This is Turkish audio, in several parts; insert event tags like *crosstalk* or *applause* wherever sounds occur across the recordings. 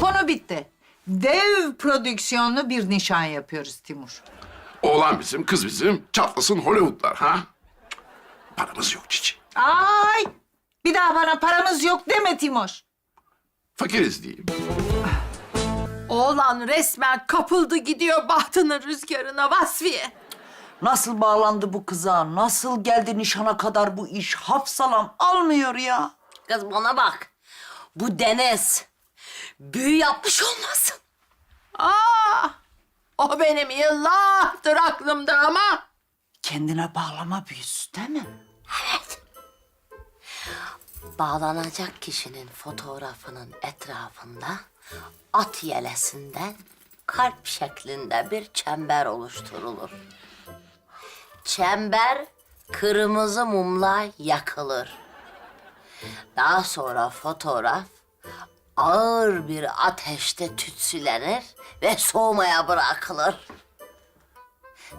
Konu bitti. Dev prodüksiyonlu bir nişan yapıyoruz Timur. Oğlan bizim, kız bizim. Çatlasın Hollywoodlar ha? Paramız yok Cici. Ay! Bir daha bana paramız yok deme Timur. Fakiriz diyeyim. Oğlan resmen kapıldı gidiyor bahtının rüzgarına Vasfiye. Nasıl bağlandı bu kıza? Nasıl geldi nişana kadar bu iş? Hafsalam almıyor ya. Kız bana bak. Bu Deniz büyü yapmış olmasın? Aa, o benim yıllardır aklımda ama Kendine bağlama büyüsü değil mi? Bağlanacak kişinin fotoğrafının etrafında at yelesinden kalp şeklinde bir çember oluşturulur. Çember kırmızı mumla yakılır. Daha sonra fotoğraf ağır bir ateşte tütsülenir ve soğumaya bırakılır.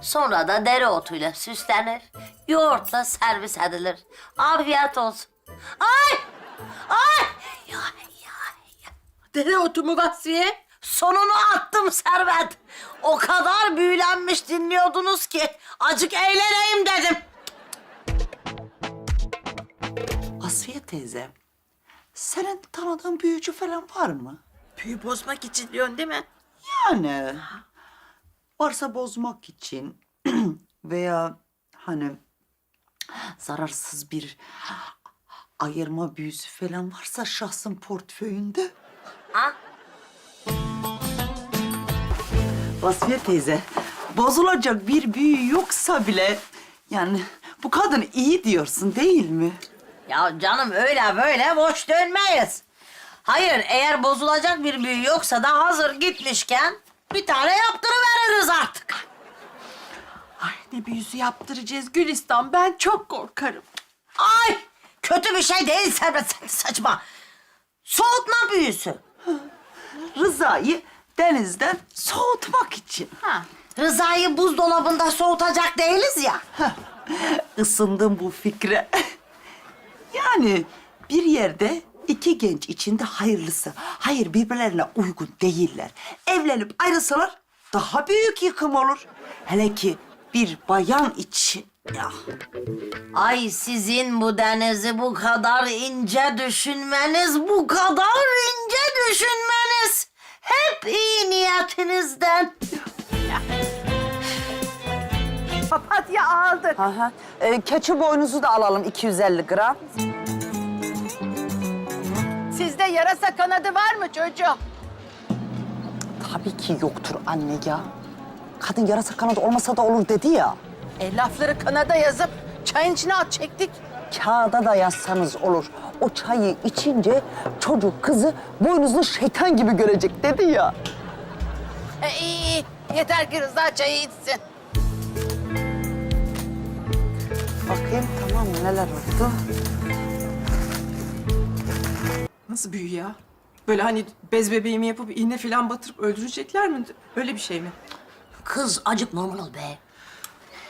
Sonra da dereotuyla süslenir, yoğurtla servis edilir. Afiyet olsun. Ay! Ay! Ya, ya, ya. dereotu mu Vasfiye? Sonunu attım Servet. O kadar büyülenmiş dinliyordunuz ki acık eğleneyim dedim. Asfiye teyze, senin tanıdığın büyücü falan var mı? Büyü bozmak için diyorsun değil mi? Yani varsa bozmak için *clears throat* veya hani zararsız bir ayırma büyüsü falan varsa şahsın portföyünde. Ha? Vasfiye teyze, bozulacak bir büyü yoksa bile yani bu kadın iyi diyorsun değil mi? Ya canım öyle böyle boş dönmeyiz. Hayır eğer bozulacak bir büyü yoksa da hazır gitmişken bir tane yaptırıveririz artık. Ay ne büyüsü yaptıracağız Gülistan ben çok korkarım. Ay kötü bir şey değil Servet saçma. Soğutma büyüsü. Rıza'yı denizden soğutmak için. Rıza'yı buzdolabında soğutacak değiliz ya. Isındım bu fikre. Yani bir yerde iki genç içinde hayırlısı. Hayır birbirlerine uygun değiller. Evlenip ayrılsalar daha büyük yıkım olur. Hele ki bir bayan için. Ya Ay sizin bu denizi bu kadar ince düşünmeniz, bu kadar ince düşünmeniz. Hep iyi niyetinizden. Papatya aldık. Aha. Ee, keçi boynuzu da alalım 250 gram. Sizde yarasa kanadı var mı çocuğum? Tabii ki yoktur anne ya. Kadın yarasa kanadı olmasa da olur dedi ya. E, lafları kanada yazıp çayın içine at çektik. Kağıda da yazsanız olur. O çayı içince çocuk kızı boynuzlu şeytan gibi görecek dedi ya. E, iyi iyi. Yeter ki Rıza çayı içsin. Mı neler oldu? Nasıl büyü ya? Böyle hani bez bebeğimi yapıp iğne falan batırıp öldürecekler mi? Öyle bir şey mi? Kız acık normal ol be.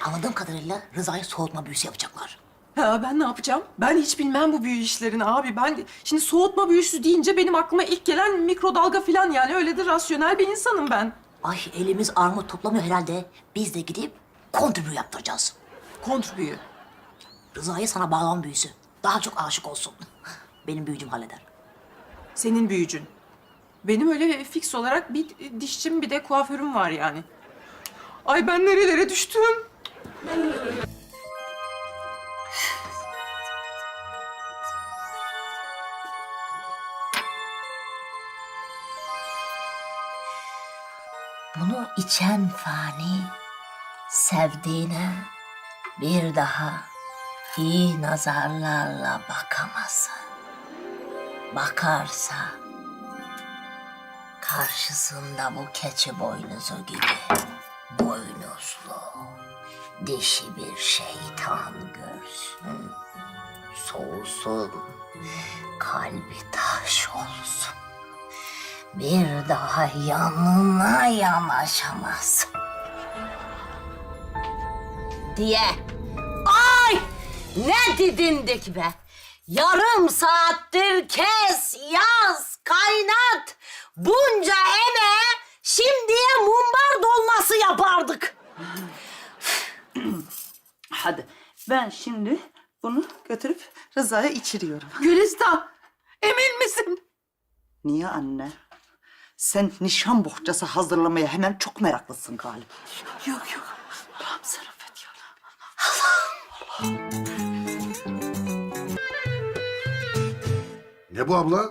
Anladığım kadarıyla Rıza'yı soğutma büyüsü yapacaklar. Ha ben ne yapacağım? Ben hiç bilmem bu büyü işlerini abi. Ben şimdi soğutma büyüsü deyince benim aklıma ilk gelen mikrodalga falan yani öyle de rasyonel bir insanım ben. Ay elimiz armut toplamıyor herhalde. Biz de gidip kontribü yaptıracağız. Kontr büyü. Rıza'yı sana bağlan büyüsü. Daha çok aşık olsun. *laughs* Benim büyücüm halleder. Senin büyücün. Benim öyle fix olarak bir dişçim bir de kuaförüm var yani. Ay ben nerelere düştüm? Bunu içen fani sevdiğine bir daha iyi nazarlarla bakamasın. Bakarsa karşısında bu keçi boynuzu gibi boynuzlu dişi bir şeytan görsün. Soğusun, kalbi taş olsun bir daha yanına yanaşamaz. Diye. Ne didindik be? Yarım saattir kes, yaz, kaynat. bunca eve şimdiye mumbar dolması yapardık. Hadi ben şimdi bunu götürüp Rıza'ya içiriyorum. Gülistan, emin misin? Niye anne? Sen nişan bohçası hazırlamaya hemen çok meraklısın galiba. Yok yok. Allah'ım sen Ne bu abla?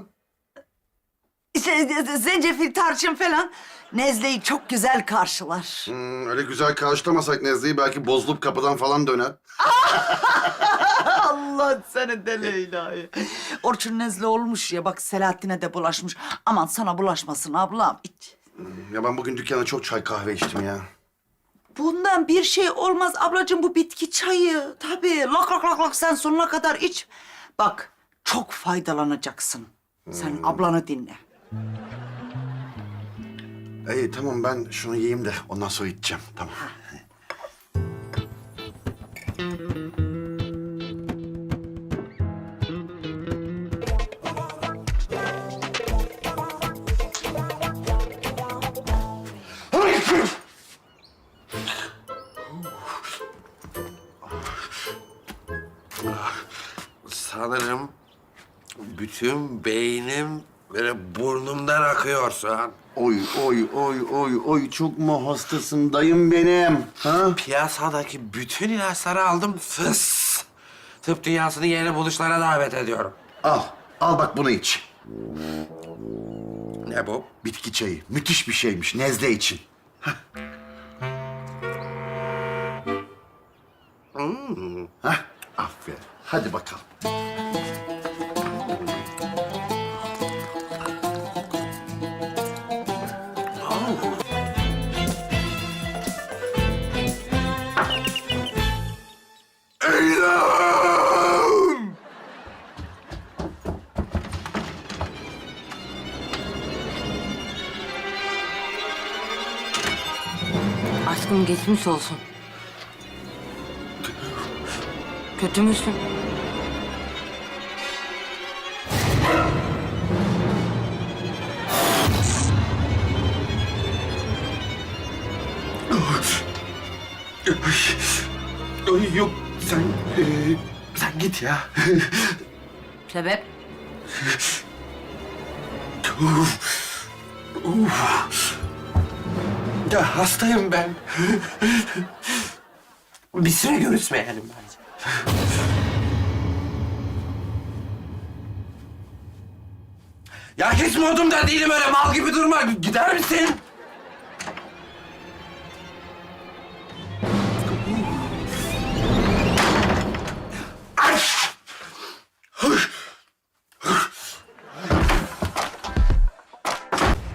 İşte zencefil, tarçın falan Nezle'yi çok güzel karşılar. Hmm, öyle güzel karşılamasak Nezle'yi belki bozulup kapıdan falan döner. *laughs* Allah seni deli ilahi. Orçun nezle olmuş ya bak Selahattin'e de bulaşmış. Aman sana bulaşmasın ablam iç. Ya ben bugün dükkana çok çay kahve içtim ya. Bundan bir şey olmaz ablacığım bu bitki çayı. Tabii lak lak lak lak sen sonuna kadar iç. Bak çok faydalanacaksın. Sen ablanı dinle. İyi tamam ben şunu yiyeyim de ondan sonra içeceğim. Tamam. Bütün beynim böyle burnumdan akıyor şu an. Oy oy oy oy oy çok mu hastasın dayım benim? Ha? Piyasadaki bütün ilaçları aldım fıs. Tıp dünyasını yeni buluşlara davet ediyorum. Al al bak bunu iç. Ne bu? Bitki çayı müthiş bir şeymiş nezle için. Hmm. Hah aferin hadi bakalım. Aşkım geçmiş olsun. Kötü müsün? Ay yok sen e, sen git ya. Sebep? Ya hastayım ben. Bir süre görüşmeyelim bence. Ya hiç modumda değilim öyle mal gibi durma. Gider misin?